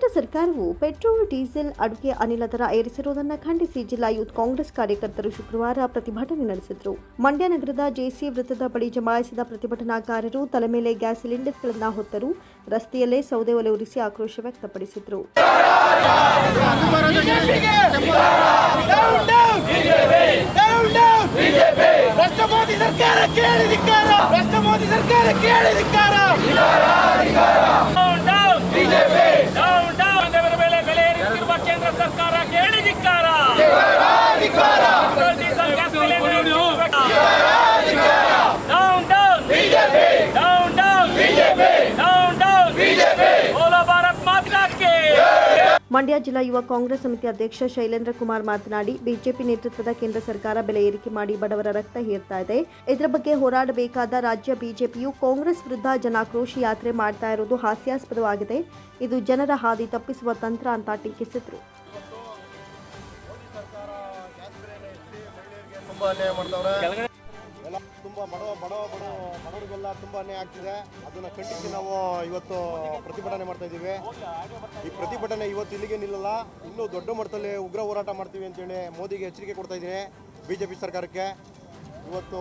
ಕೇಂದ್ರ ಸರ್ಕಾರವು petrol, diesel ಅಡುಗೆ ಅನಿಲ ದರ ಏರಿಸಿರುವುದನ್ನು ಖಂಡಿಸಿ ಜಿಲ್ಲಾ ಯೂತ್ ಕಾಂಗ್ರೆಸ್ ಕಾರ್ಯಕರ್ತರು ಶುಕ್ರವಾರ ಪ್ರತಿಭಟನೆ ನಡೆಸಿದರು. ಮಂಡ್ಯ ನಗರದ ಜೆಸಿ ವೃತ್ತದ ಬಳಿ ಜಮಾಯಿಸಿದ ಪ್ರತಿಭಟನಾಕಾರರು ತಲೆ ಮೇಲೆ ಗ್ಯಾಸ್ ಸಿಲಿಂಡರ್ಗಳನ್ನು ಹೊತ್ತರು. ರಸ್ತೆಯಲ್ಲೇ ಸೌದೆ ಒಲೆ ಉರಿಸಿ ಆಕ್ರೋಶ ವ್ಯಕ್ತಪಡಿಸಿದರು ಕೇಳಿದಿಕ್ಕಾರ ಭ್ರಷ್ಟ ಮೋದಿ ಸರ್ಕಾರ ಕೇಳಿದಿಕ್ಕಾರ down down BJP down down ದೇವರ ಮೇಲೆ ಬೆಲೆ ಏರಿಸುತ್ತಿರುವ ಕೇಂದ್ರ ಸರ್ಕಾರ ಕೇಳಿದಿಕ್ಕಾರ ಪೆಟ್ರೋಲ್, ಡೀಸೆಲ್ ಗ್ಯಾಸ್ ಬೆಲೆ ಏರಿಸುತ್ತಿರುವ- down down BJP down down BJP down down BJP ಬೋಲೋ ಭಾರತ್ ಮಾತಾ ಕಿ ಮಂಡ್ಯ ಜಿಲ್ಲಾ ಯುವ ಕಾಂಗ್ರೆಸ್ ಸಮಿತಿ ಅಧ್ಯಕ್ಷ ಶೈಲೇಂದ್ರ ಕುಮಾರ್ ಮಾತನಾಡಿ ಬಿಜೆಪಿ ನೇತೃತ್ವದ ಕೇಂದ್ರ ಸರ್ಕಾರ ಬೆಲೆ ಏರಿಕೆ ಮಾಡಿ ಬಡವರ ರಕ್ತ ಹೀರ್ತಾ ಇದೆ. ಇದರ ಬಗ್ಗೆ ಹೋರಾಡಬೇಕಾದ ರಾಜ್ಯ ಬಿಜೆಪಿಯು ಕಾಂಗ್ರೆಸ್ ವಿರುದ್ಧ ಜನಾಕ್ರೋಶ ಯಾತ್ರೆ ಮಾಡ್ತಾ ಇರುವುದು ಹಾಸ್ಯಾಸ್ಪದವಾಗಿದೆ. ಇದು ಜನರ ಹಾದಿ ತಪ್ಪಿಸುವ ತಂತ್ರ ಅಂತ ಟೀಕಿಸಿದರು. ತುಂಬಾ ಅನ್ಯಾಯ ಮಾಡ್ತಾವ್ರೆ. ಎಲ್ಲ ತುಂಬ ಬಡವ ಬಡವ ಬಡವ, ಬಡವರಿಗೆಲ್ಲ ತುಂಬ ಅನ್ಯಾಯ ಆಗ್ತಿದೆ. ಅದನ್ನ ಖಂಡಿಸಿ ನಾವು ಇವತ್ತು ಪ್ರತಿಭಟನೆ ಮಾಡ್ತಾ ಇದ್ದೀವಿ. ಈ ಪ್ರತಿಭಟನೆ ಇವತ್ತು ಇಲ್ಲಿಗೆ ನಿಲ್ಲಲ್ಲ. ಇನ್ನೂ ದೊಡ್ಡ ಮಟ್ಟದಲ್ಲಿ ಉಗ್ರ ಹೋರಾಟ ಮಾಡ್ತೀವಿ ಅಂತೇಳಿ ಮೋದಿಗೆ ಎಚ್ಚರಿಕೆ ಕೊಡ್ತಾ ಇದ್ದೀನಿ ಬಿ ಜೆ ಪಿ ಸರ್ಕಾರಕ್ಕೆ. ಇವತ್ತು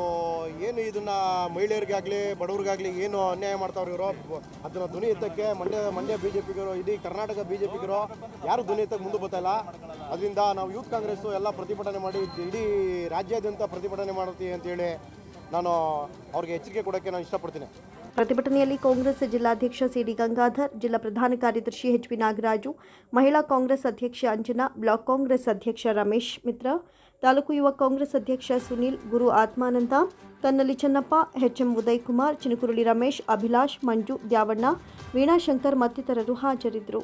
ಏನು ಇದನ್ನ ಮಹಿಳೆಯರಿಗಾಗಲಿ, ಬಡವ್ರಿಗಾಗಲಿ ಏನು ಅನ್ಯಾಯ ಮಾಡ್ತಾವ್ರು ಇವರು? ಅದನ್ನ ಧ್ವನಿ ಎತ್ತಕ್ಕೆ ಮಂಡ್ಯ ಮಂಡ್ಯ ಬಿ ಜೆ ಪಿಗರು ಇಡೀ ಕರ್ನಾಟಕ ಬಿ ಜೆ ಪಿಗರು ಯಾರು ಧ್ವನಿ ಎತ್ತಕ್ಕೆ ಮುಂದೆ ಬರ್ತಾ ಇಲ್ಲ. ಅದರಿಂದ ನಾವು ಯೂತ್ ಕಾಂಗ್ರೆಸ್ಸು ಎಲ್ಲ ಪ್ರತಿಭಟನೆ ಮಾಡಿ, ಇಡೀ ರಾಜ್ಯಾದ್ಯಂತ ಪ್ರತಿಭಟನೆ ಮಾಡ್ತೀವಿ ಅಂತೇಳಿ ನಾನು ಅವ್ರಿಗೆ ಎಚ್ಚರಿಕೆ ಕೊಡೋಕ್ಕೆ ನಾನು ಇಷ್ಟಪಡ್ತೀನಿ. ಪ್ರತಿಭಟನೆಯಲ್ಲಿ ಕಾಂಗ್ರೆಸ್ ಜಿಲ್ಲಾಧ್ಯಕ್ಷ ಸಿಡಿ ಗಂಗಾಧರ್, ಜಿಲ್ಲಾ ಪ್ರಧಾನ ಕಾರ್ಯದರ್ಶಿ ಎಚ್ ಪಿ ನಾಗರಾಜು, ಮಹಿಳಾ ಕಾಂಗ್ರೆಸ್ ಅಧ್ಯಕ್ಷ ಅಂಜನಾ, ಬ್ಲಾಕ್ ಕಾಂಗ್ರೆಸ್ ಅಧ್ಯಕ್ಷ ರಮೇಶ್ ಮಿತ್ರ, ತಾಲೂಕು ಯುವ ಕಾಂಗ್ರೆಸ್ ಅಧ್ಯಕ್ಷ ಸುನೀಲ್, ಗುರು ಆತ್ಮಾನಂದ ಕನ್ನಲಿ ಚನ್ನಪ್ಪ, ಎಚ್ಎಂ ಉದಯ್ ಕುಮಾರ್ ಚಿನಕುರುಳಿ ರಮೇಶ್, ಅಭಿಲಾಷ್, ಮಂಜು, ದ್ಯಾವಣ್ಣ ವೀಣಾಶಂಕರ್ ಮತ್ತಿತರರು ಹಾಜರಿದ್ದರು.